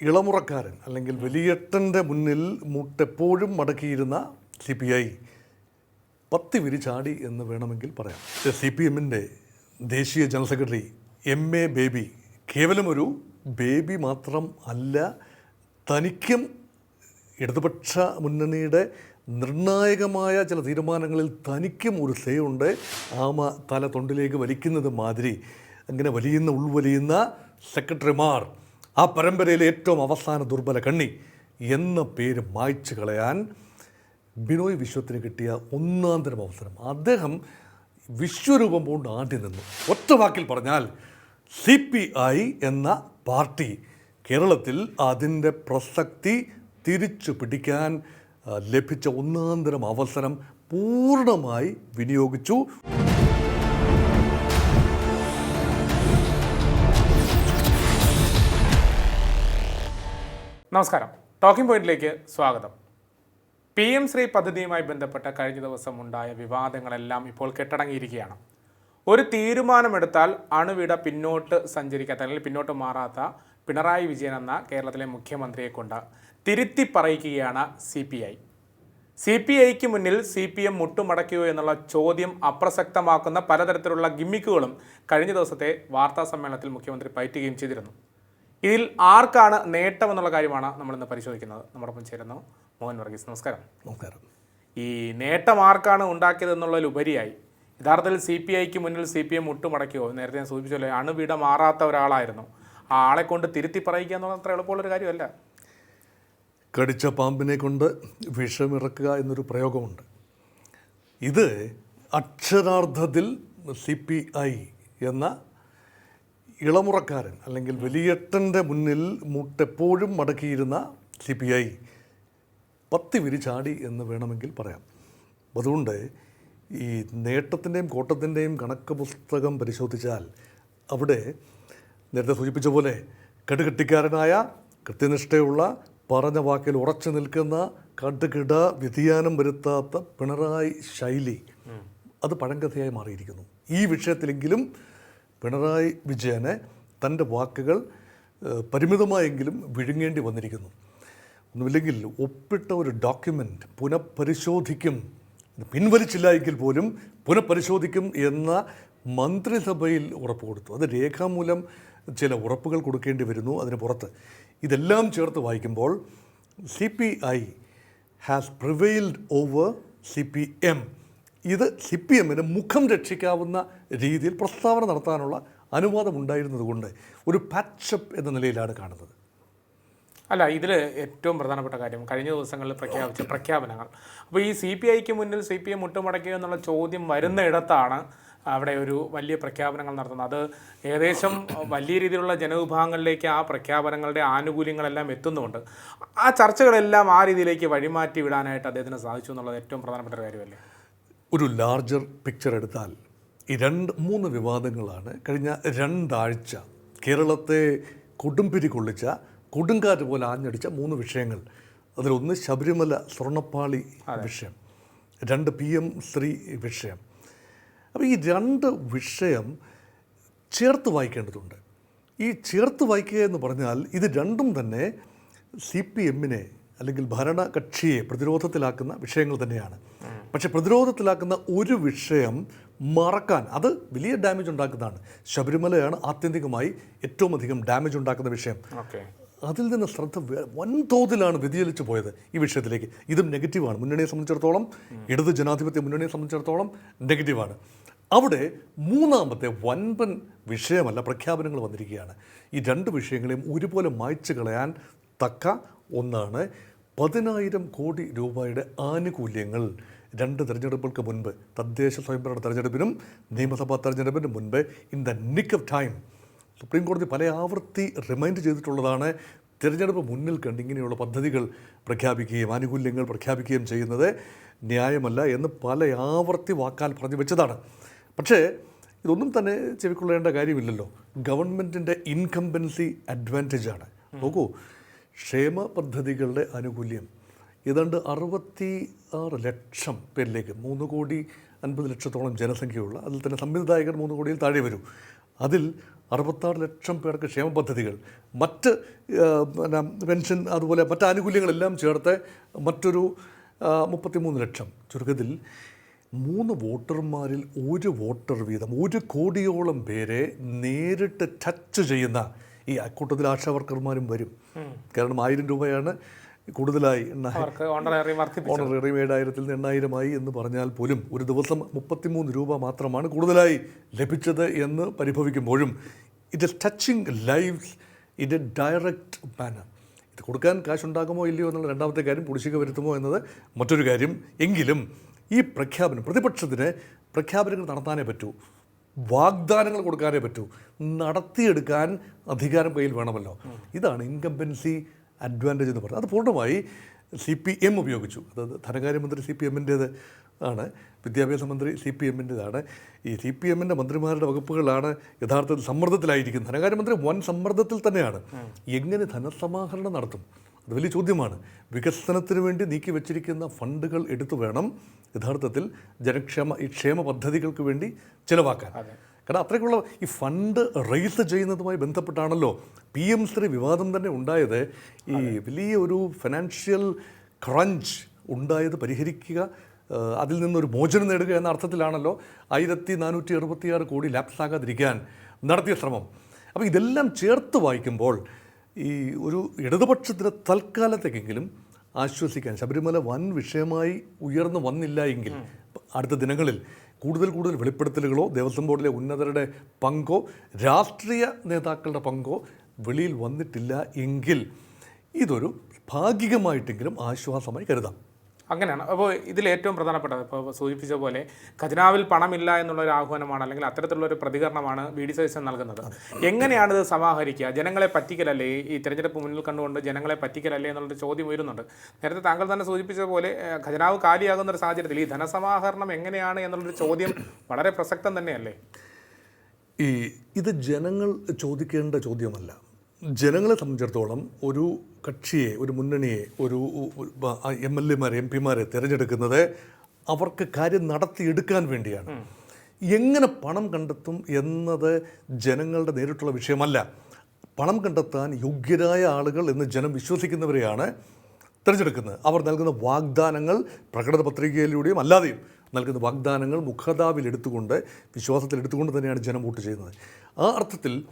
ഇളമുറക്കാരൻ അല്ലെങ്കിൽ വലിയേട്ടന്റെ മുന്നിൽ മുട്ടെപ്പോഴും മടക്കിയിരുന്ന സി പി ഐ. പത്തി വിരിച്ചാടി എന്ന് വേണമെങ്കിൽ പറയാം. സി പി എമ്മിന്റെ ദേശീയ general secretary M A Baby. കേവലം ഒരു ബേബി മാത്രം അല്ല തനിക്കും ഇടതുപക്ഷ മുന്നണിയുടെ നിർണായകമായ ചില തീരുമാനങ്ങളിൽ തനിക്കും ഒരു സേ ഉണ്ട്. ആമ തല തൊണ്ടിലേക്ക് വലിക്കുന്നത് മാതിരി. അങ്ങനെ വലിയുന്ന ഉൾവലിയുന്ന സെക്രട്ടറിമാർ ആ പരമ്പരയിലെ ഏറ്റവും അവസാന ദുർബല കണ്ണി എന്ന പേര് മായ്ച്ചു കളയാൻ ബിനോയ് വിശ്വത്തിന് കിട്ടിയ ഒന്നാന്തരം അവസരം. അദ്ദേഹം വിശ്വരൂപം കൊണ്ട് ആദ്യം നിന്നു. ഒറ്റ വാക്കിൽ പറഞ്ഞാൽ സി പി ഐ എന്ന പാർട്ടി കേരളത്തിൽ അതിന്റെ പ്രസക്തി തിരിച്ചു പിടിക്കാൻ ലഭിച്ച ഒന്നാന്തരം അവസരം പൂർണമായി വിനിയോഗിച്ചു. നമസ്കാരം. ടോക്കിംഗ് പോയിന്റിലേക്ക് സ്വാഗതം. പി എം ശ്രീ പദ്ധതിയുമായി ബന്ധപ്പെട്ട കഴിഞ്ഞ ദിവസം ഉണ്ടായ വിവാദങ്ങളെല്ലാം ഇപ്പോൾ കെട്ടടങ്ങിയിരിക്കുകയാണ്. ഒരു തീരുമാനമെടുത്താൽ അണുവിട പിന്നോട്ട് സഞ്ചരിക്കാത്ത അല്ലെങ്കിൽ പിന്നോട്ട് മാറാത്ത പിണറായി വിജയൻ എന്ന കേരളത്തിലെ മുഖ്യമന്ത്രിയെ കൊണ്ട് തിരുത്തി പറയിക്കുകയാണ് C P I. C P ഐക്ക് മുന്നിൽ സി പി എം മുട്ടുമടക്കുകയോ എന്നുള്ള ചോദ്യം അപ്രസക്തമാക്കുന്ന പലതരത്തിലുള്ള ഗിമ്മിക്കുകളും കഴിഞ്ഞ ദിവസത്തെ വാർത്താ സമ്മേളനത്തിൽ മുഖ്യമന്ത്രി പയറ്റുകയും ചെയ്തിരുന്നു. ഇതിൽ ആർക്കാണ് നേട്ടം എന്നുള്ള കാര്യമാണ് നമ്മൾ ഇന്ന് പരിശോധിക്കുന്നത് നമ്മോടൊപ്പം ചേരുന്നു മോഹൻ വർഗീസ്. നമസ്കാരം. നമസ്കാരം. ഈ നേട്ടം ആർക്കാണ് ഉണ്ടാക്കിയത് എന്നുള്ളതിലുപരിയായി യഥാർത്ഥത്തിൽ സി പി ഐക്ക് മുന്നിൽ സി പി എം മുട്ടുമടക്കിയോ? നേരത്തെ ഞാൻ സൂചിപ്പിച്ചല്ലോ അണുവിട മാറാത്ത ഒരാളായിരുന്നു. ആ ആളെ കൊണ്ട് തിരുത്തി പറയുക എന്നുള്ളത് അത്ര എളുപ്പമുള്ളൊരു കാര്യമല്ല. കടിച്ച പാമ്പിനെ കൊണ്ട് വിഷമിറക്കുക എന്നൊരു പ്രയോഗമുണ്ട്. ഇത് അക്ഷരാർത്ഥത്തിൽ സി പി ഐ എന്ന ഇളമുറക്കാരൻ അല്ലെങ്കിൽ വലിയേട്ടന്റെ മുന്നിൽ മുട്ടെപ്പോഴും മടക്കിയിരുന്ന സി പി ഐ. പത്തി വിരിച്ചാടി എന്ന് വേണമെങ്കിൽ പറയാം. അതുകൊണ്ട് ഈ നേട്ടത്തിന്റെയും കോട്ടത്തിന്റെയും കണക്ക് പുസ്തകം പരിശോധിച്ചാൽ അവിടെ നേരത്തെ സൂചിപ്പിച്ച പോലെ കടുകെട്ടിക്കാരനായ കൃത്യനിഷ്ഠയുള്ള പറഞ്ഞ വാക്കിൽ ഉറച്ചു നിൽക്കുന്ന കടുകിട വ്യതിയാനം വരുത്താത്ത പിണറായി ശൈലി അത് പഴങ്കഥയായി മാറിയിരിക്കുന്നു. ഈ വിഷയത്തിലെങ്കിലും പിണറായി വിജയനെ തന്റെ വാക്കുകൾ പരിമിതമായെങ്കിലും വിഴുങ്ങേണ്ടി വന്നിരിക്കുന്നു. ഒന്നുമില്ലെങ്കിൽ ഒപ്പിട്ട ഒരു ഡോക്യുമെന്റ് പുനഃപരിശോധിക്കും. പിൻവലിച്ചില്ല എങ്കിൽ പോലും പുനഃപരിശോധിക്കും എന്ന മന്ത്രിസഭയിൽ ഉറപ്പ് കൊടുത്തു. അത് രേഖാമൂലം ചില ഉറപ്പുകൾ കൊടുക്കേണ്ടി വരുന്നു അതിന് പുറത്ത്. ഇതെല്ലാം ചേർത്ത് വായിക്കുമ്പോൾ C P I has prevailed over C P M. ഇത് സി പി എമ്മിന് മുഖം രക്ഷിക്കാവുന്ന രീതിയിൽ പ്രസ്താവന നടത്താനുള്ള അനുവാദം ഉണ്ടായിരുന്നതുകൊണ്ട് ഒരു പാച്ചപ്പ് എന്ന നിലയിലാണ് കാണുന്നത്. അല്ല ഇതിൽ ഏറ്റവും പ്രധാനപ്പെട്ട കാര്യം കഴിഞ്ഞ ദിവസങ്ങളിൽ പ്രഖ്യാപിച്ച പ്രഖ്യാപനങ്ങൾ. അപ്പോൾ ഈ സി പി ഐക്ക് മുന്നിൽ സി പി എം മുട്ടുമടക്കുക എന്നുള്ള ചോദ്യം വരുന്ന ഇടത്താണ് അവിടെ ഒരു വലിയ പ്രഖ്യാപനങ്ങൾ നടത്തുന്നത്. അത് ഏകദേശം വലിയ രീതിയിലുള്ള ജനവിഭാഗങ്ങളിലേക്ക് ആ പ്രഖ്യാപനങ്ങളുടെ ആനുകൂല്യങ്ങളെല്ലാം എത്തുന്നുണ്ട് ആ ചർച്ചകളെല്ലാം ആ രീതിയിലേക്ക് വഴിമാറ്റി വിടാനായിട്ട് അദ്ദേഹത്തിന് സാധിച്ചു എന്നുള്ളത് ഏറ്റവും പ്രധാനപ്പെട്ട കാര്യമല്ലേ? ഒരു ലാർജർ പിക്ചർ എടുത്താൽ ഈ രണ്ട് മൂന്ന് വിവാദങ്ങളാണ്. കഴിഞ്ഞ രണ്ടാഴ്ച കേരളത്തെ കൊടുമ്പിരി കൊള്ളിച്ച കൊടുങ്കാറ്റ് പോലെ ആഞ്ഞടിച്ച മൂന്ന് വിഷയങ്ങൾ. അതിലൊന്ന് ശബരിമല സ്വർണപ്പാളി വിഷയം. രണ്ട് പി എം ശ്രീ വിഷയം. അപ്പോൾ ഈ രണ്ട് വിഷയം ചേർത്ത് വായിക്കേണ്ടതുണ്ട്. ഈ ചേർത്ത് വായിക്കുക എന്ന് പറഞ്ഞാൽ ഇത് രണ്ടും തന്നെ സി പി എമ്മിനെ അല്ലെങ്കിൽ ഭരണകക്ഷിയെ പ്രതിരോധത്തിലാക്കുന്ന വിഷയങ്ങൾ തന്നെയാണ്. പക്ഷേ പ്രതിരോധത്തിലാക്കുന്ന ഒരു വിഷയം മറക്കാൻ അത് വലിയ ഡാമേജ് ഉണ്ടാക്കുന്നതാണ്. ശബരിമലയാണ് ആത്യന്തികമായി ഏറ്റവും അധികം ഡാമേജ് ഉണ്ടാക്കുന്ന വിഷയം. അതിൽ നിന്ന് ശ്രദ്ധ വൻതോതിലാണ് വ്യതിചലിച്ചു പോയത് ഈ വിഷയത്തിലേക്ക്. ഇതും നെഗറ്റീവാണ്. മുന്നണിയെ സംബന്ധിച്ചിടത്തോളം ഇടത് ജനാധിപത്യ മുന്നണിയെ സംബന്ധിച്ചിടത്തോളം നെഗറ്റീവാണ്. അവിടെ മൂന്നാമത്തെ വൻപൻ വിഷയമല്ല പ്രഖ്യാപനങ്ങൾ വന്നിരിക്കുകയാണ്. ഈ രണ്ട് വിഷയങ്ങളെയും ഒരുപോലെ മായ്ച്ചു കളയാൻ തക്ക ഒന്നാണ് പതിനായിരം കോടി രൂപയുടെ ആനുകൂല്യങ്ങൾ രണ്ട് തെരഞ്ഞെടുപ്പുകൾക്ക് മുൻപ് തദ്ദേശ സ്വയംഭരണ തെരഞ്ഞെടുപ്പിനും നിയമസഭാ തെരഞ്ഞെടുപ്പിനും മുൻപ് in the nick of time supreme കോടതി പല ആവർത്തി റിമൈൻഡ് ചെയ്തിട്ടുള്ളതാണ് തിരഞ്ഞെടുപ്പ് മുന്നിൽ കണ്ട് ഇങ്ങനെയുള്ള പദ്ധതികൾ പ്രഖ്യാപിക്കുകയും ആനുകൂല്യങ്ങൾ പ്രഖ്യാപിക്കുകയും ചെയ്യുന്നത് ന്യായമല്ല എന്ന് പല ആവർത്തി വാക്കാൽ പറഞ്ഞു വെച്ചതാണ്. പക്ഷേ ഇതൊന്നും തന്നെ ചെവിക്കൊള്ളേണ്ട കാര്യമില്ലല്ലോ. ഗവൺമെന്റിന്റെ ഇൻകംബൻസി അഡ്വാന്റേജാണ് നോക്കൂ ക്ഷേമ പദ്ധതികളുടെ ആനുകൂല്യം ഏതാണ്ട് അറുപത്തി ആറ് ലക്ഷം പേരിലേക്ക് മൂന്ന് കോടി അൻപത് ലക്ഷത്തോളം ജനസംഖ്യയുള്ള അതിൽ തന്നെ സംവിധായകർ മൂന്ന് കോടിയിൽ താഴെ വരും. അതിൽ അറുപത്താറ് ലക്ഷം പേർക്ക് ക്ഷേമ പദ്ധതികൾ മറ്റ് പിന്നെ പെൻഷൻ അതുപോലെ മറ്റ് ആനുകൂല്യങ്ങളെല്ലാം ചേർത്ത് മറ്റൊരു മുപ്പത്തിമൂന്ന് ലക്ഷം. ചുരുക്കത്തിൽ മൂന്ന് വോട്ടർമാരിൽ ഒരു വോട്ടർ വീതം ഒരു കോടിയോളം പേരെ നേരിട്ട് ടച്ച് ചെയ്യുന്ന ഈ അക്കൂട്ടത്തിൽ ആശാവർക്കർമാരും വരും. കാരണം ആയിരം രൂപയാണ്. കൂടുതലായി ഓണററി ഏഴായിരത്തിൽ നിന്ന് എണ്ണായിരമായി എന്ന് പറഞ്ഞാൽ പോലും ഒരു ദിവസം മുപ്പത്തിമൂന്ന് രൂപ മാത്രമാണ് കൂടുതലായി ലഭിച്ചത് എന്ന് പരിഭവിക്കുമ്പോഴും it is touching life in a direct manner ഇത് കൊടുക്കാൻ കാശുണ്ടാകുമോ ഇല്ലയോ എന്നുള്ള രണ്ടാമത്തെ കാര്യം കുടിശ്ശിക വരുത്തുമോ എന്നത് മറ്റൊരു കാര്യം. എങ്കിലും ഈ പ്രഖ്യാപനം പ്രതിപക്ഷത്തിന് പ്രഖ്യാപനങ്ങൾ നടത്താനേ പറ്റൂ. വാഗ്ദാനങ്ങൾ കൊടുക്കാനേ പറ്റൂ. നടത്തിയെടുക്കാൻ അധികാരം കയ്യിൽ വേണമല്ലോ. ഇതാണ് ഇൻകംപൻസി അഡ്വാന്റേജ് എന്ന് പറഞ്ഞു അത് പൂർണമായി സി പി എം ഉപയോഗിച്ചു. അതായത് ധനകാര്യമന്ത്രി സി പി എമ്മിന്റേത് ആണ്. വിദ്യാഭ്യാസ മന്ത്രി സി പി എമ്മിന്റേതാണ് ഈ സി പി എമ്മിന്റെ മന്ത്രിമാരുടെ വകുപ്പുകളാണ് യഥാർത്ഥത്തിൽ സമ്മർദ്ദത്തിലായിരിക്കുന്നത് ധനകാര്യമന്ത്രി വൻ സമ്മർദ്ദത്തിൽ തന്നെയാണ്. എങ്ങനെ ധനസമാഹരണം നടത്തും? അത് വലിയ ചോദ്യമാണ്. വികസനത്തിന് വേണ്ടി നീക്കി വെച്ചിരിക്കുന്ന ഫണ്ടുകൾ എടുത്തു വേണം യഥാർത്ഥത്തിൽ ജനക്ഷേമ ഈ ക്ഷേമ പദ്ധതികൾക്ക് വേണ്ടി ചിലവാക്കാൻ. കാരണം അത്രയ്ക്കുള്ള ഈ ഫണ്ട് റേസ് ചെയ്യുന്നതുമായി ബന്ധപ്പെട്ടാണല്ലോ പി എം ശ്രീ വിവാദം തന്നെ ഉണ്ടായത്. ഈ വലിയ ഒരു ഫിനാൻഷ്യൽ ക്രഞ്ച് ഉണ്ടായത് പരിഹരിക്കുക അതിൽ നിന്നൊരു മോചനം നേടുക എന്ന അർത്ഥത്തിലാണല്ലോ ആയിരത്തി നാനൂറ്റി അറുപത്തിയാറ് കോടി ലാപ്സ് ആകാതിരിക്കാൻ നടത്തിയ ശ്രമം. അപ്പോൾ ഇതെല്ലാം ചേർത്ത് വായിക്കുമ്പോൾ ഈ ഒരു ഇടതുപക്ഷത്തിന് തൽക്കാലത്തേക്കെങ്കിലും ആശ്വസിക്കാൻ ശബരിമല വൻ വിഷയമായി ഉയർന്നു വന്നില്ല എങ്കിൽ അടുത്ത ദിനങ്ങളിൽ കൂടുതൽ കൂടുതൽ വെളിപ്പെടുത്തലുകളോ ദേവസ്വം ബോർഡിലെ ഉന്നതരുടെ പങ്കോ രാഷ്ട്രീയ നേതാക്കളുടെ പങ്കോ വെളിയിൽ വന്നിട്ടില്ല എങ്കിൽ ഇതൊരു ഭാഗികമായിട്ടെങ്കിലും ആശ്വാസമായി കരുതാം. അങ്ങനെയാണ്. അപ്പോൾ ഇതിൽ ഏറ്റവും പ്രധാനപ്പെട്ടത് ഇപ്പോൾ സൂചിപ്പിച്ച പോലെ ഖജനാവിൽ പണമില്ല എന്നുള്ള ഒരു ആഹ്വാനമാണ് അല്ലെങ്കിൽ അത്തരത്തിലുള്ള ഒരു പ്രതികരണമാണ് ബി ഡി സതീശൻ നൽകുന്നത്. എങ്ങനെയാണ് ഇത് സമാഹരിക്കുക? ജനങ്ങളെ പറ്റിക്കലല്ലേ? ഈ- തെരഞ്ഞെടുപ്പ് മുന്നിൽ കണ്ടുകൊണ്ട് ജനങ്ങളെ പറ്റിക്കലല്ലേ എന്നുള്ളൊരു ചോദ്യം ഉയരുന്നുണ്ട്. നേരത്തെ താങ്കൾ തന്നെ സൂചിപ്പിച്ച പോലെ ഖജനാവ് കാലിയാകുന്ന ഒരു സാഹചര്യത്തിൽ ഈ ധനസമാഹരണം എങ്ങനെയാണ് എന്നുള്ളൊരു ചോദ്യം വളരെ പ്രസക്തം തന്നെയല്ലേ? ഈ ഇത് ജനങ്ങൾ ചോദിക്കേണ്ട ചോദ്യമല്ല. ജനങ്ങളെ സംബന്ധിച്ചിടത്തോളം ഒരു കക്ഷിയെ ഒരു മുന്നണിയെ ഒരു എം എൽ എമാരെ എം പിമാരെ തിരഞ്ഞെടുക്കുന്നത് അവർക്ക് കാര്യം നടത്തിയെടുക്കാൻ വേണ്ടിയാണ്. എങ്ങനെ പണം കണ്ടെത്തും എന്നത് ജനങ്ങളുടെ നേരിട്ടുള്ള വിഷയമല്ല. പണം കണ്ടെത്താൻ യോഗ്യരായ ആളുകൾ എന്ന് ജനം വിശ്വസിക്കുന്നവരെയാണ് തിരഞ്ഞെടുക്കുന്നത്. അവർ നൽകുന്ന വാഗ്ദാനങ്ങൾ പ്രകടന പത്രികയിലൂടെയും അല്ലാതെയും നൽകുന്ന വാഗ്ദാനങ്ങൾ മുഖതാവിൽ എടുത്തുകൊണ്ട് വിശ്വാസത്തിൽ എടുത്തുകൊണ്ട് തന്നെയാണ് ജനം വോട്ട് ചെയ്യുന്നത്. ആ അർത്ഥത്തിൽ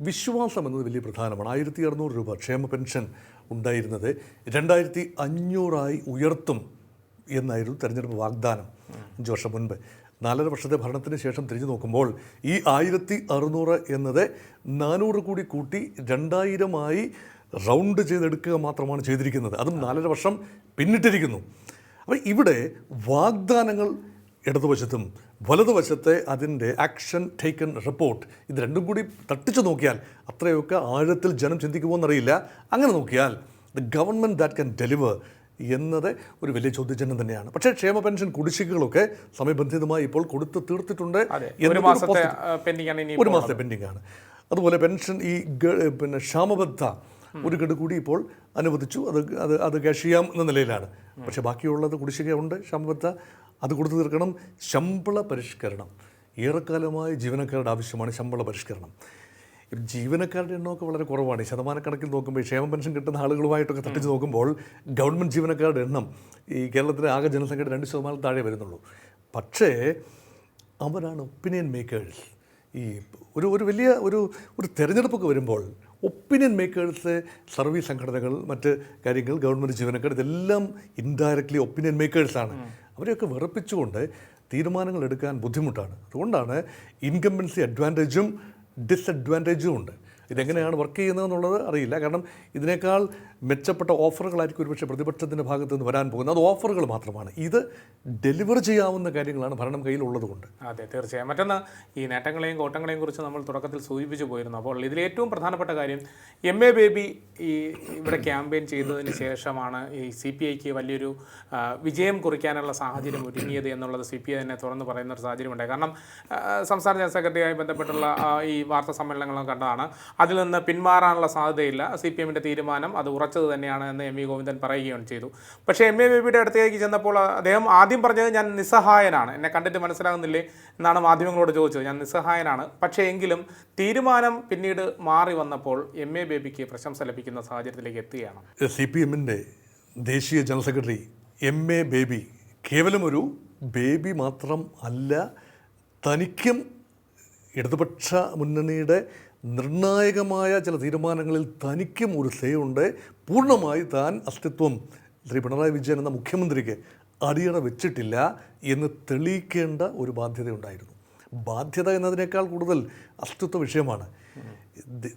വിശ്വാസം എന്നത് വലിയ പ്രധാനമാണ്. ആയിരത്തി അറുന്നൂറ് രൂപ ക്ഷേമ പെൻഷൻ ഉണ്ടായിരുന്നത്. രണ്ടായിരത്തി അഞ്ഞൂറായി ഉയർത്തും എന്നായിരുന്നു തെരഞ്ഞെടുപ്പ് വാഗ്ദാനം അഞ്ച് വർഷം മുൻപ്. നാലര വർഷത്തെ ഭരണത്തിന് ശേഷം തിരിഞ്ഞു നോക്കുമ്പോൾ ഈ ആയിരത്തി അറുന്നൂറ് എന്നത് നാനൂറ് കൂടി കൂട്ടി രണ്ടായിരമായി റൗണ്ട് ചെയ്തെടുക്കുക മാത്രമാണ് ചെയ്തിരിക്കുന്നത്. അതും നാലര വർഷം പിന്നിട്ടിരിക്കുന്നു. അപ്പോൾ ഇവിടെ വാഗ്ദാനങ്ങൾ ഇടതുവശത്തും വലതുവശത്തെ അതിന്റെ ആക്ഷൻ ടേക്കൺ റിപ്പോർട്ട് ഇത് രണ്ടും കൂടി തട്ടിച്ചു നോക്കിയാൽ അത്രയൊക്കെ ആഴത്തിൽ ജനം ചിന്തിക്കുമോ എന്നറിയില്ല അങ്ങനെ നോക്കിയാൽ the government that can deliver എന്നത് ഒരു വലിയ ചോദ്യചിഹ്നം തന്നെയാണ്. പക്ഷേ ക്ഷേമ പെൻഷൻ കുടിശ്ശികകളൊക്കെ സമയബന്ധിതമായി ഇപ്പോൾ കൊടുത്ത് തീർത്തിട്ടുണ്ട് ഒരു മാസത്തെ പെൻഡിംഗ് ആണ് അതുപോലെ പെൻഷൻ ഈ പിന്നെ ക്ഷാമബദ്ധ ഒരു ഗഡ് കൂടി ഇപ്പോൾ അനുവദിച്ചു. അത് അത് അത് ക്യാഷ് ചെയ്യാം എന്ന നിലയിലാണ്. പക്ഷേ ബാക്കിയുള്ളത് കുടിശ്ശികയുണ്ട് ക്ഷാമബദ്ധ. അത് കൊടുത്തു തീർക്കണം. ശമ്പള പരിഷ്കരണം. ഏറെക്കാലമായ ജീവനക്കാരുടെ ആവശ്യമാണ് ശമ്പള പരിഷ്കരണം. ജീവനക്കാരുടെ എണ്ണമൊക്കെ വളരെ കുറവാണ്. ശതമാനക്കണക്കിൽ നോക്കുമ്പോൾ ക്ഷേമ പെൻഷൻ കിട്ടുന്ന ആളുകളുമായിട്ടൊക്കെ തട്ടിച്ച് നോക്കുമ്പോൾ ഗവൺമെന്റ് ജീവനക്കാരുടെ എണ്ണം ഈ കേരളത്തിലെ ആകെ ജനസംഖ്യയുടെ രണ്ട് ശതമാനം താഴെ വരുന്നുള്ളൂ. പക്ഷേ അവരാണ് ഒപ്പീനിയൻ മേക്കേഴ്സ് ഈ ഒരു ഒരു വലിയ ഒരു ഒരു തിരഞ്ഞെടുപ്പൊക്കെ വരുമ്പോൾ ഒപ്പീനിയൻ മേക്കേഴ്സ് സർവീസ് സംഘടനകൾ മറ്റ് കാര്യങ്ങൾ ഗവൺമെന്റ് ജീവനക്കാർ ഇതെല്ലാം ഇൻഡയറക്ട്ലി ഒപ്പീനിയൻ മേക്കേഴ്സാണ് അവരെയൊക്കെ വെറുപ്പിച്ചുകൊണ്ട് തീരുമാനങ്ങൾ എടുക്കാൻ ബുദ്ധിമുട്ടാണ്. അതുകൊണ്ടാണ് ഇൻകംബൻസി അഡ്വാന്റേജും ഡിസഡ്വാന്റേജും ഉണ്ട്. ഇതെങ്ങനെയാണ് വർക്ക് ചെയ്യുന്നത് എന്നുള്ളത് അറിയില്ല. കാരണം ഇതിനേക്കാൾ മെച്ചപ്പെട്ട ഓഫറുകളായിരിക്കും ഒരുപക്ഷെ പ്രതിപക്ഷത്തിന്റെ ഭാഗത്ത് നിന്ന് വരാൻ പോകുന്നത്. അത് ഓഫറുകൾ മാത്രമാണ്. ഇത് ഡെലിവർ ചെയ്യാവുന്ന കാര്യങ്ങളാണ് ഭരണം കയ്യിലുള്ളത് കൊണ്ട് അതെ തീർച്ചയായും. മറ്റൊന്ന് ഈ നേട്ടങ്ങളെയും കോട്ടങ്ങളെയും കുറിച്ച് നമ്മൾ തുടക്കത്തിൽ സൂചിപ്പിച്ചു പോയിരുന്നു. അപ്പോൾ ഇതിൽ ഏറ്റവും പ്രധാനപ്പെട്ട കാര്യം എം എ ബേബി ഈ ഇവിടെ ക്യാമ്പയിൻ ചെയ്തതിന് ശേഷമാണ് ഈ സി പി ഐക്ക് വലിയൊരു വിജയം കുറിക്കാനുള്ള സാഹചര്യം ഒരുങ്ങിയത് എന്നുള്ളത് സി പി ഐ തന്നെ തുറന്ന് പറയുന്ന ഒരു സാഹചര്യം ഉണ്ടായി കാരണം സംസ്ഥാന ജനറൽ സെക്രട്ടറിയായി ബന്ധപ്പെട്ടുള്ള ഈ വാർത്താ സമ്മേളനങ്ങളും കണ്ടതാണ്. അതിൽ നിന്ന് പിന്മാറാനുള്ള സാധ്യതയില്ല. സി പി എമ്മിന്റെ തീരുമാനം അത് ഉറച്ചത് തന്നെയാണ് എന്ന് എം വി ഗോവിന്ദൻ പറയുകയും ചെയ്തു. പക്ഷേ എം എ ബേബിയുടെ അടുത്തേക്ക് ചെന്നപ്പോൾ അദ്ദേഹം ആദ്യം പറഞ്ഞത് ഞാൻ നിസ്സഹായനാണ്. എന്നെ കണ്ടിട്ട് മനസ്സിലാകുന്നില്ലേ എന്നാണ് മാധ്യമങ്ങളോട് ചോദിച്ചത്. ഞാൻ നിസ്സഹായനാണ്. പക്ഷേ എങ്കിലും തീരുമാനം പിന്നീട് മാറി വന്നപ്പോൾ എം എ ബേബിക്ക് പ്രശംസ ലഭിക്കുന്ന സാഹചര്യത്തിലേക്ക് എത്തുകയാണ്. സി പി എമ്മിന്റെ ദേശീയ general secretary M A Baby കേവലം ഒരു ബേബി മാത്രം അല്ല തനിക്കും ഇടതുപക്ഷ മുന്നണിയുടെ നിർണായകമായ ചില തീരുമാനങ്ങളിൽ തനിക്കും ഒരു സേ ഉണ്ട്. പൂർണമായി താൻ അസ്തിത്വം. ശ്രീ പിണറായി വിജയൻ എന്ന മുഖ്യമന്ത്രിക്ക് അടിയറ വെച്ചിട്ടില്ല എന്ന് തെളിയിക്കേണ്ട ഒരു ബാധ്യതയുണ്ടായിരുന്നു. ബാധ്യത എന്നതിനേക്കാൾ കൂടുതൽ അസ്തിത്വ വിഷയമാണ്.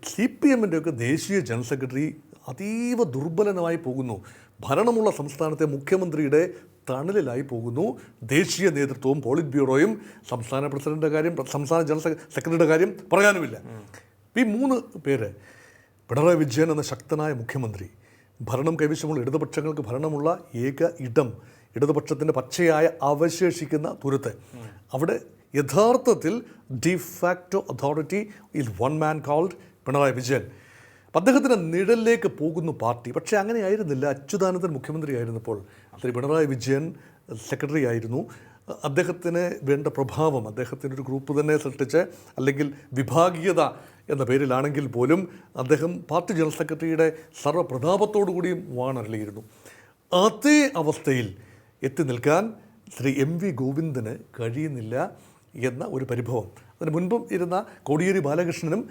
സി പി എമ്മിന്റെയൊക്കെ ദേശീയ ജനറൽ സെക്രട്ടറി അതീവ ദുർബലനമായി പോകുന്നു. ഭരണമുള്ള സംസ്ഥാനത്തെ മുഖ്യമന്ത്രിയുടെ തണലിലായി പോകുന്നു. ദേശീയ നേതൃത്വവും പോളിറ്റ് ബ്യൂറോയും സംസ്ഥാന പ്രസിഡന്റിന്റെ കാര്യം സംസ്ഥാന ജനറൽ സെക്രട്ടറിയുടെ കാര്യം പറയാനുമില്ല. ഈ മൂന്ന് പേര് പിണറായി വിജയൻ എന്ന ശക്തനായ മുഖ്യമന്ത്രി ഭരണം കൈവശമുള്ള ഇടതുപക്ഷങ്ങൾക്ക് ഭരണമുള്ള ഏക ഇടം ഇടതുപക്ഷത്തിന്റെ പച്ചയായ അവശേഷിക്കുന്ന തുരുത്ത്. അവിടെ യഥാർത്ഥത്തിൽ de facto authority is one man called Pinarayi Vijayan. അദ്ദേഹത്തിന്റെ നിഴലിലേക്ക് പോകുന്നു പാർട്ടി. പക്ഷേ അങ്ങനെയായിരുന്നില്ല. അച്യുതാനന്ദൻ മുഖ്യമന്ത്രിയായിരുന്നപ്പോൾ. ശ്രീ പിണറായി വിജയൻ സെക്രട്ടറി ആയിരുന്നു. അദ്ദേഹത്തിന് വേണ്ട പ്രഭാവം അദ്ദേഹത്തിന്റെ ഒരു ഗ്രൂപ്പ് തന്നെ സൃഷ്ടിച്ച് അല്ലെങ്കിൽ വിഭാഗീയത എന്ന പേരിലാണെങ്കിൽ പോലും അദ്ദേഹം പാർട്ടി ജനറൽ സെക്രട്ടറിയുടെ സർവപ്രതാപത്തോടു കൂടിയും വാണരളിയിരുന്നു. അതേ അവസ്ഥയിൽ എത്തി നിൽക്കാൻ ശ്രീ എം വി ഗോവിന്ദന് കഴിയുന്നില്ല. എന്ന ഒരു പരിഭവം. അതിന് മുൻപും ഇരുന്ന കോടിയേരി ബാലകൃഷ്ണനും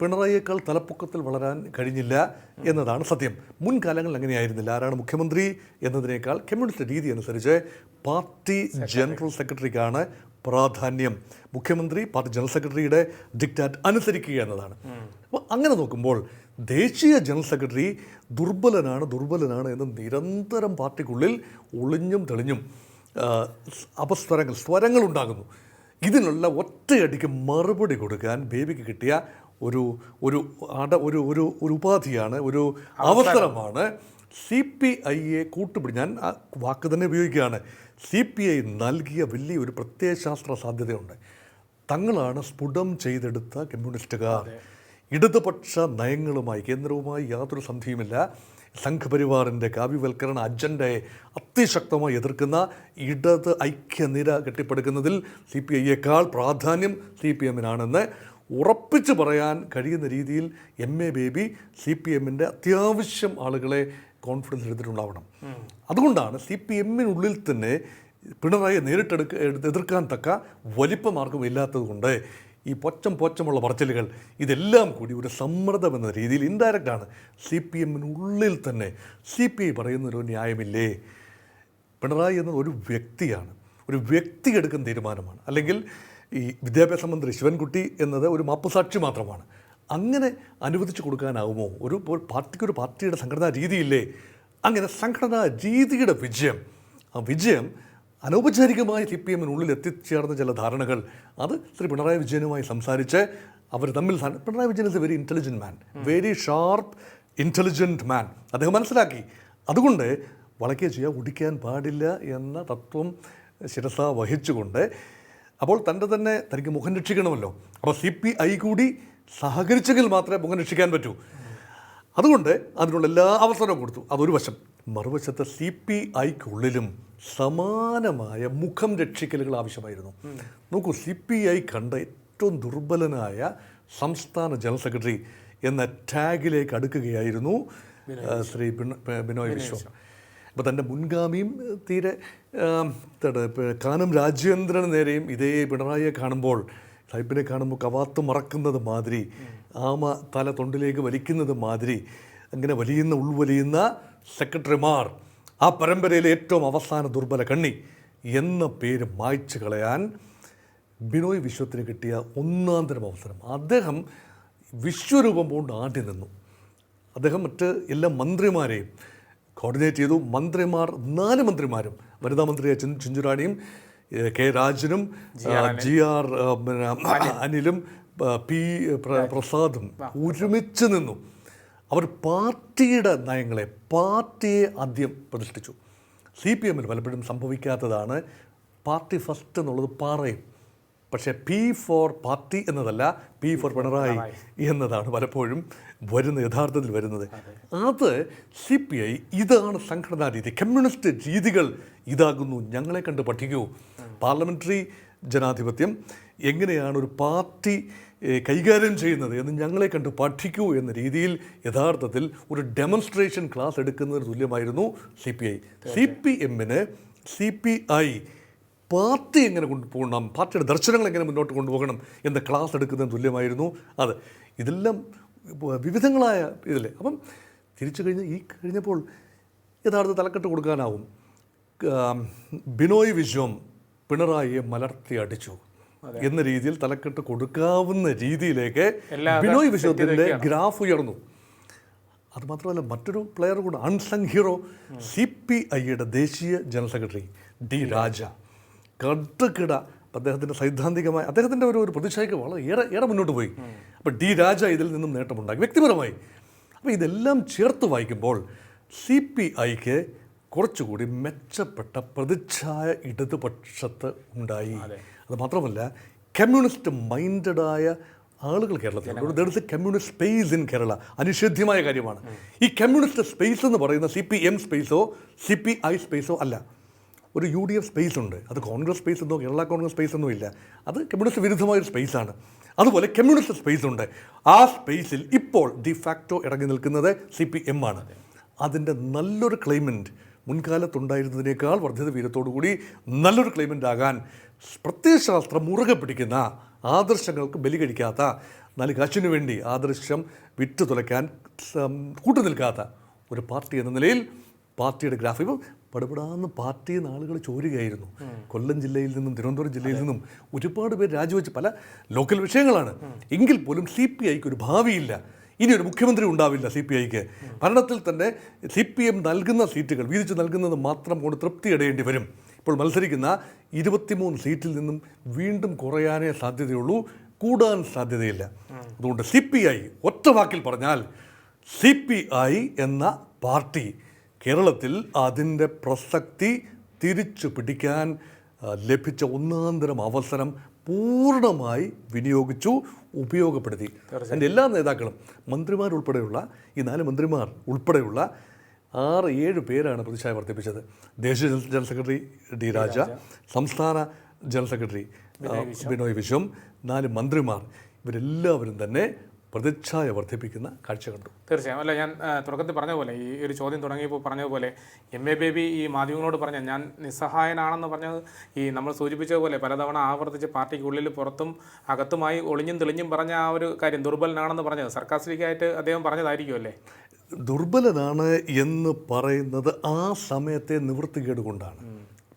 പിണറായിയേക്കാൾ തലപ്പൊക്കത്തിൽ വളരാൻ കഴിഞ്ഞില്ല എന്നതാണ് സത്യം. മുൻകാലങ്ങളിൽ അങ്ങനെയായിരുന്നില്ല. ആരാണ് മുഖ്യമന്ത്രി എന്നതിനേക്കാൾ കമ്മ്യൂണിസ്റ്റ് രീതി അനുസരിച്ച് പാർട്ടി ജനറൽ സെക്രട്ടറിക്കാണ് പ്രാധാന്യം. മുഖ്യമന്ത്രി പാർട്ടി ജനറൽ സെക്രട്ടറിയുടെ ഡിക്റ്റാറ്റ് അനുസരിക്കുക എന്നതാണ്. അപ്പോൾ അങ്ങനെ നോക്കുമ്പോൾ ദേശീയ ജനറൽ സെക്രട്ടറി ദുർബലനാണ് ദുർബലനാണ് എന്ന് നിരന്തരം പാർട്ടിക്കുള്ളിൽ ഒളിഞ്ഞും തെളിഞ്ഞും അപസ്വരങ്ങൾ സ്വരങ്ങൾ ഉണ്ടാകുന്നു ഇതിനുള്ള ഒറ്റയടിക്ക് മറുപടി കൊടുക്കാൻ ബേബിക്ക് കിട്ടിയ ഒരു ഒരു അട ഒരു ഒരു ഒരു ഉപാധിയാണ് ഒരു അവസരമാണ് സി പി ഐയെ കൂട്ടുപിടി ഞാൻ ആ വാക്ക് തന്നെ ഉപയോഗിക്കുകയാണ്. സി പി ഐ നൽകിയ വലിയൊരു പ്രത്യയശാസ്ത്ര സാധ്യതയുണ്ട്. തങ്ങളാണ് സ്ഫുടം ചെയ്തെടുത്ത കമ്മ്യൂണിസ്റ്റുകാർ. ഇടതുപക്ഷ നയങ്ങളുമായി കേന്ദ്രവുമായി യാതൊരു സന്ധിയുമില്ല. സംഘപരിവാറിന്റെ കാവ്യവൽക്കരണ അജണ്ടയെ അതിശക്തമായി എതിർക്കുന്ന ഇടത് ഐക്യനിര കെട്ടിപ്പടുക്കുന്നതിൽ സി പി ഐയേക്കാൾ പ്രാധാന്യം സി പി എമ്മിനാണെന്ന് ഉറപ്പിച്ചു പറയാൻ കഴിയുന്ന രീതിയിൽ M A Baby C P എമ്മിന്റെ അത്യാവശ്യം ആളുകളെ കോൺഫിഡൻസ് എടുത്തിട്ടുണ്ടാവണം. അതുകൊണ്ടാണ് സി പി എമ്മിനുള്ളിൽ തന്നെ പിണറായി നേരിട്ടെടുക്ക എതിർക്കാൻ തക്ക വലിപ്പമാർക്കും ഇല്ലാത്തത് ഇല്ലാത്തതുകൊണ്ട് ഈ പൊച്ചം പൊച്ചമുള്ള പറച്ചിലുകൾ ഇതെല്ലാം കൂടി ഒരു സമ്മർദ്ദം എന്ന രീതിയിൽ ഇൻഡയറക്റ്റാണ് സി പി എമ്മിനുള്ളിൽ തന്നെ സി പി ഐ പറയുന്നൊരു ന്യായമില്ലേ? പിണറായി എന്നത് ഒരു വ്യക്തിയാണ്. ഒരു വ്യക്തി എടുക്കുന്ന തീരുമാനമാണ്. അല്ലെങ്കിൽ ഈ വിദ്യാഭ്യാസ മന്ത്രി ശിവൻകുട്ടി എന്നത് ഒരു മാപ്പുസാക്ഷി മാത്രമാണ്. അങ്ങനെ അനുവദിച്ചു കൊടുക്കാനാവുമോ? ഒരു ഒരു പാർട്ടിക്ക് ഒരു പാർട്ടിയുടെ സംഘടനാ രീതിയില്ലേ? അങ്ങനെ സംഘടനാ രീതിയുടെ വിജയം ആ വിജയം അനൗപചാരികമായി സി പി എമ്മിനുള്ളിൽ എത്തിച്ചേർന്ന ചില ധാരണകൾ. അത് ശ്രീ പിണറായി വിജയനുമായി സംസാരിച്ച് അവർ തമ്മിൽ Pinarayi Vijayan is a very intelligent man very sharp intelligent man അദ്ദേഹം മനസ്സിലാക്കി. അതുകൊണ്ട് വളയ്ക്കുക ചെയ്യുക ഉടിക്കാൻ പാടില്ല എന്ന തത്വം ശിരസ വഹിച്ചുകൊണ്ട് അപ്പോൾ തന്റെ തന്നെ തനിക്ക് മുഖം രക്ഷിക്കണമല്ലോ. അപ്പോൾ സി പി ഐ കൂടി സഹകരിച്ചെങ്കിൽ മാത്രമേ മുഖം രക്ഷിക്കാൻ പറ്റൂ. അതുകൊണ്ട് അതിനുള്ള എല്ലാ അവസരവും കൊടുത്തു. അതൊരു വശം. മറുവശത്ത് സി പി ഐക്കുള്ളിലും സമാനമായ മുഖം രക്ഷിക്കലുകൾ ആവശ്യമായിരുന്നു. നോക്കൂ സി പി ഐ കണ്ട ഏറ്റവും ദുർബലനായ സംസ്ഥാന ജനറൽ സെക്രട്ടറി എന്ന ടാഗിലേക്ക് അടുക്കുകയായിരുന്നു ശ്രീ ബിനോയ് വിശ്വം. അപ്പോൾ തന്റെ മുൻഗാമിയും തീരെ കാനം രാജേന്ദ്രന് നേരെയും ഇതേ പിണറായിയെ കാണുമ്പോൾ സാഹിബിനെ കാണുമ്പോൾ കവാത്ത് മറക്കുന്നത് മാതിരി ആമ തല തൊണ്ടിലേക്ക് വലിക്കുന്നത് മാതിരി അങ്ങനെ വലിയുന്ന ഉൾവലിയുന്ന സെക്രട്ടറിമാർ ആ പരമ്പരയിലെ ഏറ്റവും അവസാന ദുർബല കണ്ണി എന്ന പേര് മായ്ച്ചു കളയാൻ ബിനോയ് വിശ്വത്തിന് കിട്ടിയ ഒന്നാന്തരം അവസരം. അദ്ദേഹം വിശ്വരൂപം കൊണ്ട് ആട്ടി നിന്നു. അദ്ദേഹം മറ്റ് എല്ലാ മന്ത്രിമാരെയും കോർഡിനേറ്റ് ചെയ്തു. മന്ത്രിമാർ നാല് മന്ത്രിമാരും വനിതാ മന്ത്രിയായ ചിൻ ചിഞ്ചുറാണിയും കെ രാജനും ജി ആർ അനിലും. പി പ്രസാദും ഒരുമിച്ച് നിന്നു. അവർ പാർട്ടിയുടെ നയങ്ങളെ പാർട്ടിയെ ആദ്യം പ്രതിഷ്ഠിച്ചു. സി പി എമ്മിൽ പലപ്പോഴും സംഭവിക്കാത്തതാണ് പാർട്ടി ഫസ്റ്റ് എന്നുള്ളത് പാറയും. പക്ഷേ പി ഫോർ പാർട്ടി എന്നതല്ല പി ഫോർ പിണറായി എന്നതാണ് പലപ്പോഴും വരുന്ന യഥാർത്ഥത്തിൽ വരുന്നത്. അത്. സി പി ഐ ഇതാണ് സംഘടനാ രീതി. കമ്മ്യൂണിസ്റ്റ് രീതികൾ ഇതാകുന്നു. ഞങ്ങളെ കണ്ട് പഠിക്കൂ. പാർലമെന്ററി ജനാധിപത്യം എങ്ങനെയാണ് ഒരു പാർട്ടി കൈകാര്യം ചെയ്യുന്നത് എന്ന് ഞങ്ങളെ കണ്ട് പഠിക്കൂ എന്ന രീതിയിൽ യഥാർത്ഥത്തിൽ ഒരു ഡെമോൺസ്ട്രേഷൻ ക്ലാസ് എടുക്കുന്നതിന് തുല്യമായിരുന്നു C P I C P എമ്മിന് സി പി ഐ പാർട്ടി എങ്ങനെ കൊണ്ടുപോകണം പാർട്ടിയുടെ ദർശനങ്ങൾ എങ്ങനെ മുന്നോട്ട് കൊണ്ടുപോകണം എന്ന ക്ലാസ് എടുക്കുന്നതിന് തുല്യമായിരുന്നു. അത് ഇതെല്ലാം വിവിധങ്ങളായ ഇതിലെ. അപ്പം തിരിച്ചു കഴിഞ്ഞ് ഈ കഴിഞ്ഞപ്പോൾ യഥാർത്ഥ തലക്കെട്ട് കൊടുക്കാനാവും. ബിനോയ് വിശ്വം പിണറായിയെ മലർത്തി അടിച്ചു. എന്ന രീതിയിൽ തലക്കെട്ട് കൊടുക്കാവുന്ന രീതിയിലേക്ക് ബിനോയ് വിശ്വത്തിന്റെ ഗ്രാഫ് ഉയർന്നു. അതുമാത്രമല്ല മറ്റൊരു പ്ലെയർ കൂടെ അൺസങ് ഹീറോ സി പി ഐയുടെ ദേശീയ ജനറൽ സെക്രട്ടറി ഡി രാജ. കടുക്കിട അദ്ദേഹത്തിന്റെ സൈദ്ധാന്തികമായ അദ്ദേഹത്തിന്റെ ഒരു ഒരു പ്രതിച്ഛായക്ക് വളരെ ഏറെ ഏറെ മുന്നോട്ട് പോയി. അപ്പോൾ ഡി രാജ ഇതിൽ നിന്നും നേട്ടമുണ്ടാക്കി വ്യക്തിപരമായി. അപ്പോൾ ഇതെല്ലാം ചേർത്ത് വായിക്കുമ്പോൾ സി പി ഐക്ക് കുറച്ചുകൂടി മെച്ചപ്പെട്ട പ്രതിച്ഛായ ഇടതുപക്ഷത്ത് ഉണ്ടായി. അത് മാത്രമല്ല കമ്മ്യൂണിസ്റ്റ് മൈൻഡഡായ ആളുകൾ കേരളത്തിൽ a communist space in Kerala അനിഷേധ്യമായ കാര്യമാണ്. ഈ കമ്മ്യൂണിസ്റ്റ് സ്പേസ് എന്ന് പറയുന്ന സി പി എം സ്പേസോ സി പി ഐ സ്പേസോ അല്ല. ഒരു യു ഡി എഫ് സ്പേസ് ഉണ്ട്. അത് കോൺഗ്രസ് സ്പേസ് എന്നോ കേരള കോൺഗ്രസ് സ്പേസ് ഒന്നും ഇല്ല. അത് കമ്മ്യൂണിസ്റ്റ് വിരുദ്ധമായ ഒരു സ്പേസാണ് അതുപോലെ കമ്മ്യൂണിസ്റ്റ് സ്പേസ് ഉണ്ട്. ആ സ്പേസിൽ ഇപ്പോൾ ഡി ഫാക്ടോ ഇറങ്ങി നിൽക്കുന്നത് സി പി എം ആണ്. അതിന്റെ നല്ലൊരു ക്ലെയിമന്റ് മുൻകാലത്തുണ്ടായിരുന്നതിനേക്കാൾ വർദ്ധിത വീരത്തോടു കൂടി നല്ലൊരു ക്ലൈമറ്റ് ആകാൻ പ്രത്യയശാസ്ത്രം മുറുകെ പിടിക്കുന്ന ആദർശങ്ങൾക്ക് ബലി കഴിക്കാത്ത നാല് കാശിനു വേണ്ടി ആദർശം വിറ്റു തുലയ്ക്കാൻ കൂട്ടുനിൽക്കാത്ത ഒരു പാർട്ടി എന്ന നിലയിൽ പാർട്ടിയുടെ ഗ്രാഫ് ഇപ്പം പടപെടാന്ന് പാർട്ടിയിൽ നിന്ന് ആളുകൾ ചോരുകയായിരുന്നു. കൊല്ലം ജില്ലയിൽ നിന്നും തിരുവനന്തപുരം ജില്ലയിൽ നിന്നും ഒരുപാട് പേര് രാജിവെച്ച് പല ലോക്കൽ വിഷയങ്ങളാണ്. എങ്കിൽ പോലും സി പി ഐക്ക് ഒരു ഭാവിയില്ല. ഇനി ഒരു മുഖ്യമന്ത്രി ഉണ്ടാവില്ല സി പി ഐക്ക്. ഭരണത്തിൽ തന്നെ സി പി എം നൽകുന്ന സീറ്റുകൾ വീതിച്ച് നൽകുന്നത് മാത്രം കൊണ്ട് തൃപ്തി അടയേണ്ടി വരും. ഇപ്പോൾ മത്സരിക്കുന്ന ഇരുപത്തിമൂന്ന് സീറ്റിൽ നിന്നും വീണ്ടും കുറയാനേ സാധ്യതയുള്ളൂ. കൂടാൻ സാധ്യതയില്ല. അതുകൊണ്ട് സി പി ഐ ഒറ്റ വാക്കിൽ പറഞ്ഞാൽ സി പി ഐ എന്ന പാർട്ടി കേരളത്തിൽ അതിന്റെ പ്രസക്തി തിരിച്ചു പിടിക്കാൻ ലഭിച്ച ഒന്നാന്തരം അവസരം പൂർണമായി വിനിയോഗിച്ചു ഉപയോഗപ്പെടുത്തി. അതിന്റെ എല്ലാ നേതാക്കളും മന്ത്രിമാരുൾപ്പെടെയുള്ള ഈ നാല് മന്ത്രിമാർ ഉൾപ്പെടെയുള്ള ആറ് ഏഴ് പേരാണ് പ്രതിച്ഛായ വർദ്ധിപ്പിച്ചത്. ദേശീയ ജന- ജനറൽ സെക്രട്ടറി ഡി രാജ സംസ്ഥാന ജനറൽ സെക്രട്ടറി ബിനോയ് വിശ്വം നാല് മന്ത്രിമാർ. ഇവരെല്ലാവരും തന്നെ പ്രതിച്ഛായ വർദ്ധിപ്പിക്കുന്ന കാഴ്ച കണ്ടു. തീർച്ചയായും. അല്ല ഞാൻ തുടക്കത്തിൽ പറഞ്ഞ പോലെ ഈ ഒരു ചോദ്യം തുടങ്ങിയപ്പോൾ പറഞ്ഞ പോലെ എം എ ബേബി ഈ മാധ്യമങ്ങളോട് പറഞ്ഞ ഞാൻ നിസ്സഹായനാണെന്ന് പറഞ്ഞത് ഈ നമ്മൾ സൂചിപ്പിച്ചതുപോലെ പലതവണ ആവർത്തിച്ച് പാർട്ടിക്കുള്ളിൽ പുറത്തും അകത്തുമായി ഒളിഞ്ഞും തെളിഞ്ഞും പറഞ്ഞ ആ ഒരു കാര്യം ദുർബലനാണെന്ന് പറഞ്ഞത്. സർക്കാസ്റ്റിക്കായിട്ട് അദ്ദേഹം പറഞ്ഞതായിരിക്കുമല്ലേ ദുർബലനാണ് എന്ന് പറയുന്നത് ആ സമയത്തെ നിവൃത്തികേട് കൊണ്ടാണ്.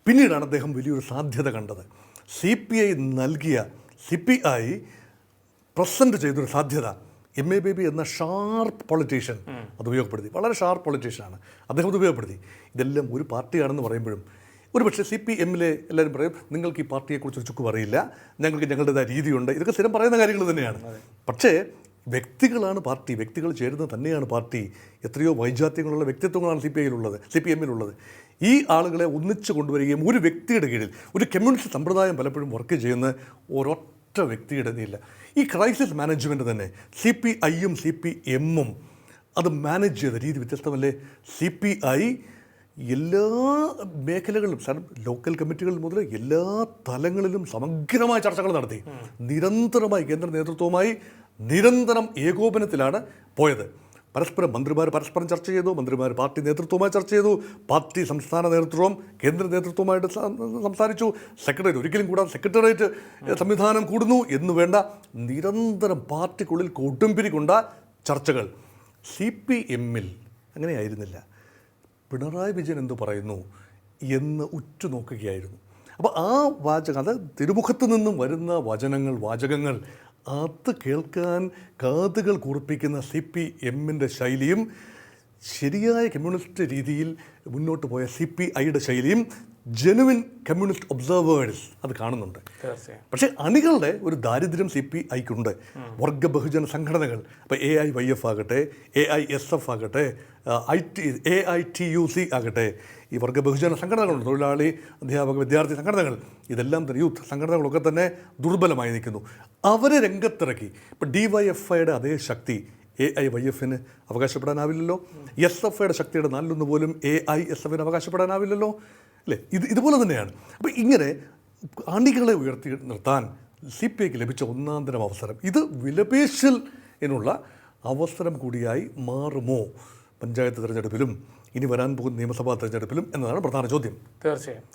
പിന്നീടാണ് അദ്ദേഹം വലിയൊരു സാധ്യത കണ്ടത്. സി പി ഐ നൽകിയ സി പി ഐ പ്രസന്റ് ചെയ്തൊരു സാധ്യത. എം എ ബേബി എന്ന ഷാർപ്പ് പൊളിറ്റീഷ്യൻ അത് ഉപയോഗപ്പെടുത്തി. വളരെ ഷാർപ്പ് പൊളിറ്റീഷ്യനാണ് അദ്ദേഹം അത് ഉപയോഗപ്പെടുത്തി. ഇതെല്ലാം ഒരു പാർട്ടിയാണെന്ന് പറയുമ്പോഴും ഒരു പക്ഷേ സി പി എമ്മിലെ എല്ലാവരും പറയും നിങ്ങൾക്ക് ഈ പാർട്ടിയെക്കുറിച്ച് ഒരു ചുക്കും അറിയില്ല ഞങ്ങൾക്ക് ഞങ്ങളുടേതായ രീതിയുണ്ട്. ഇതൊക്കെ സ്ഥിരം പറയുന്ന കാര്യങ്ങൾ തന്നെയാണ്. പക്ഷേ വ്യക്തികളാണ് പാർട്ടി. വ്യക്തികൾ ചേരുന്നത് തന്നെയാണ് പാർട്ടി. എത്രയോ വൈജാത്യങ്ങളുള്ള വ്യക്തിത്വങ്ങളാണ് സി പി ഐയിലുള്ളത് സി പി എമ്മിലുള്ളത് ഈ ആളുകളെ ഒന്നിച്ച് കൊണ്ടുവരികയും ഒരു വ്യക്തിയുടെ കീഴിൽ ഒരു കമ്മ്യൂണിസ്റ്റ് സമ്പ്രദായം പലപ്പോഴും വർക്ക് ചെയ്യുന്ന ഒരൊറ്റ വ്യക്തിയുടെ ഇല്ല ഈ ക്രൈസിസ് മാനേജ്മെന്റ് തന്നെ സി പി ഐയും സി പി എമ്മും അത് മാനേജ് ചെയ്ത രീതി വ്യത്യസ്തമല്ലേ? സി പി ഐ എല്ലാ മേഖലകളിലും ലോക്കൽ കമ്മിറ്റികൾ മുതൽ എല്ലാ തലങ്ങളിലും സമഗ്രമായ ചർച്ചകൾ നടത്തി. നിരന്തരമായി കേന്ദ്ര നേതൃത്വവുമായി നിരന്തരം ഏകോപനത്തിലാണ് പോയത്. പരസ്പരം മന്ത്രിമാർ പരസ്പരം ചർച്ച ചെയ്തു മന്ത്രിമാർ പാർട്ടി നേതൃത്വവുമായി ചർച്ച ചെയ്തു പാർട്ടി സംസ്ഥാന നേതൃത്വവും കേന്ദ്ര നേതൃത്വവുമായിട്ട് സംസാരിച്ചു. സെക്രട്ടറി ഒരിക്കലും കൂടാതെ സെക്രട്ടേറിയറ്റ് സംവിധാനം കൂടുന്നു എന്ന് വേണ്ട നിരന്തരം പാർട്ടിക്കുള്ളിൽ കൊടുമ്പിരി കൊണ്ട ചർച്ചകൾ. സി പി എമ്മിൽ അങ്ങനെയായിരുന്നില്ല. പിണറായി വിജയൻ എന്തു പറയുന്നു എന്ന് ഉറ്റുനോക്കുകയായിരുന്നു. അപ്പോൾ ആ വാചകം അത് തിരുമുഖത്ത് നിന്നും വരുന്ന വചനങ്ങൾ വാചകങ്ങൾ അത് കേൾക്കാൻ കാതുകൾ കുറിപ്പിക്കുന്ന സി പി എമ്മിന്റെ ശൈലിയും ശരിയായ കമ്മ്യൂണിസ്റ്റ് രീതിയിൽ മുന്നോട്ട് പോയ സി പി ഐയുടെ ശൈലിയും ജെനുവിൻ കമ്മ്യൂണിസ്റ്റ് ഒബ്സർവേഴ്സ് അത് കാണുന്നുണ്ട്. പക്ഷേ അണികളുടെ ഒരു ദാരിദ്ര്യം സി പി ഐക്കുണ്ട്. വർഗ ബഹുജന സംഘടനകൾ. ഇപ്പോൾ എ ഐ വൈ എഫ് ആകട്ടെ എ ഐ എസ് എഫ് ആകട്ടെ I T A I T U C ആകട്ടെ ഈ വർഗ ബഹുജന സംഘടനകളുണ്ട് തൊഴിലാളി അധ്യാപക വിദ്യാർത്ഥി സംഘടനകൾ ഇതെല്ലാം തന്നെ യൂത്ത് സംഘടനകളൊക്കെ തന്നെ ദുർബലമായി നിൽക്കുന്നു. അവരെ രംഗത്തിറക്കി. ഇപ്പം ഡി വൈ എഫ് ഐയുടെ അതേ ശക്തി എ ഐ വൈ എഫിന് അവകാശപ്പെടാനാവില്ലല്ലോ. എസ് എഫ് ഐയുടെ ശക്തിയുടെ നാലിലൊന്ന് പോലും എ ഐ എസ് എഫിന് അവകാശപ്പെടാനാവില്ലല്ലോ. അല്ലേ? ഇത് ഇതുപോലെ തന്നെയാണ്. അപ്പോൾ ഇങ്ങനെ അണികളെ ഉയർത്തി നിർത്താൻ സി പി ഐക്ക് ലഭിച്ച ഒന്നാം തരം അവസരം. ഇത് വിലപേശൽ എന്നുള്ള അവസരം കൂടിയായി മാറുമോ? പഞ്ചായത്ത് തിരഞ്ഞെടുപ്പിലും ഇനി വരാൻ പോകുന്ന നിയമസഭാ തെരഞ്ഞെടുപ്പിലും എന്നതാണ് പ്രധാന ചോദ്യം. തീർച്ചയായും.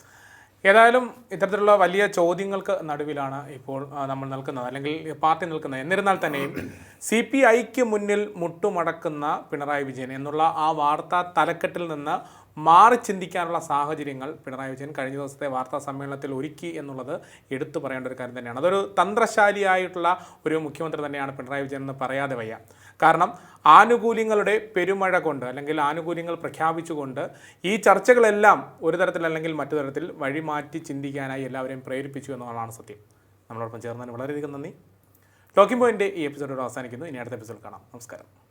ഏതായാലും ഇത്തരത്തിലുള്ള വലിയ ചോദ്യങ്ങൾക്ക് നടുവിലാണ് ഇപ്പോൾ നമ്മൾ നിൽക്കുന്നത്. അല്ലെങ്കിൽ പാർട്ടി നിൽക്കുന്നത്. എന്നിരുന്നാൽ തന്നെയും സി പി ഐക്ക് മുന്നിൽ മുട്ടുമടക്കുന്ന പിണറായി വിജയൻ എന്നുള്ള ആ വാർത്താ തലക്കെട്ടിൽ നിന്ന് മാറി ചിന്തിക്കാനുള്ള സാഹചര്യങ്ങൾ പിണറായി വിജയൻ കഴിഞ്ഞ ദിവസത്തെ വാർത്താ സമ്മേളനത്തിൽ ഒരുക്കി എന്നുള്ളത് എടുത്തു പറയേണ്ട ഒരു കാര്യം തന്നെയാണ്. അതൊരു തന്ത്രശാലിയായിട്ടുള്ള ഒരു മുഖ്യമന്ത്രി തന്നെയാണ് പിണറായി വിജയൻ എന്ന് പറയാതെ വയ്യ. കാരണം ആനുകൂല്യങ്ങളുടെ പെരുമഴ കൊണ്ട് അല്ലെങ്കിൽ ആനുകൂല്യങ്ങൾ പ്രഖ്യാപിച്ചുകൊണ്ട് ഈ ചർച്ചകളെല്ലാം ഒരു തരത്തിൽ അല്ലെങ്കിൽ മറ്റു തരത്തിൽ വഴിമാറ്റി ചിന്തിക്കാനായി എല്ലാവരെയും പ്രേരിപ്പിച്ചു എന്നുള്ളതാണ് സത്യം. നമ്മളോടൊപ്പം ചേർന്നതിന് വളരെയധികം നന്ദി. ടോക്കിംഗ് പോയിന്റ് ഈ എപ്പിസോഡോട് അവസാനിക്കുന്നു. ഇനി അടുത്ത എപ്പിസോഡ് കാണാം. നമസ്കാരം.